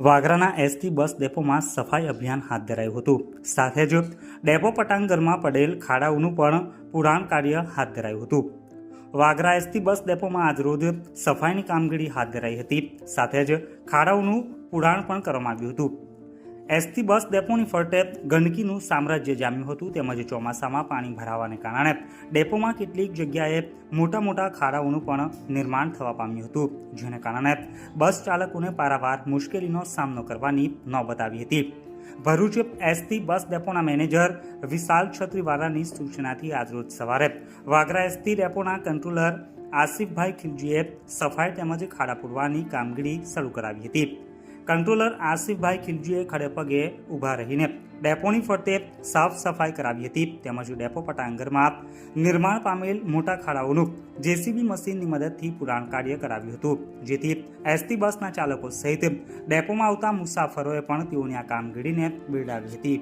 વાગરાના ST bus ડેપોમાં સફાઈ અભિયાન હાથ ધરાયું હતું. સાથે જ ડેપો પટાંગરમાં પડેલ ખાડાઓનું પણ પુરાણ કાર્ય હાથ ધરાયું હતું. વાગરા એસટી બસ ડેપોમાં આજરોજ સફાઈની કામગીરી હાથ ધરાઈ હતી. સાથે જ ખાડાઓનું પુરાણ પણ કરવામાં આવ્યું હતું. એસટી બસ ડેપોની ફરતે ગંદકીનું સામ્રાજ્ય જામ્યું હતું તેમજ ચોમાસામાં પાણી ભરાવાને કારણે ડેપોમાં કેટલીક જગ્યાએ મોટા મોટા ખાડાઓનું પણ નિર્માણ થવા પામ્યું હતું, જેને કારણે બસ ચાલકોને પારાવાર મુશ્કેલીનો સામનો કરવાની નોબત આવી હતી. ભરૂચ એસટી બસ ડેપોના મેનેજર વિશાલ છત્રીવાલાની સૂચનાથી આજરોજ સવારે વાગરા એસટી ડેપોના કંટ્રોલર આસિફભાઈ ખિલજીએ સફાઈ તેમજ ખાડા પૂરવાની કામગીરી શરૂ કરાવી હતી. કંટ્રોલર આસિફભાઈ ખિલજીએ ખડે પગે ઊભા રહીને ડેપોની ફરતે સાફ સફાઈ કરાવી હતી. તેમજ ડેપો પટાંગરમાં નિર્માણ પામેલ મોટા ખાડાઓનું જેસીબી મશીનની મદદથી પુરાણ કાર્ય કરાવ્યું હતું. જેથી એસટી બસના ચાલકો સહિત ડેપોમાં આવતા મુસાફરોએ પણ તેઓની આ કામગીરીને બિરદાવી હતી.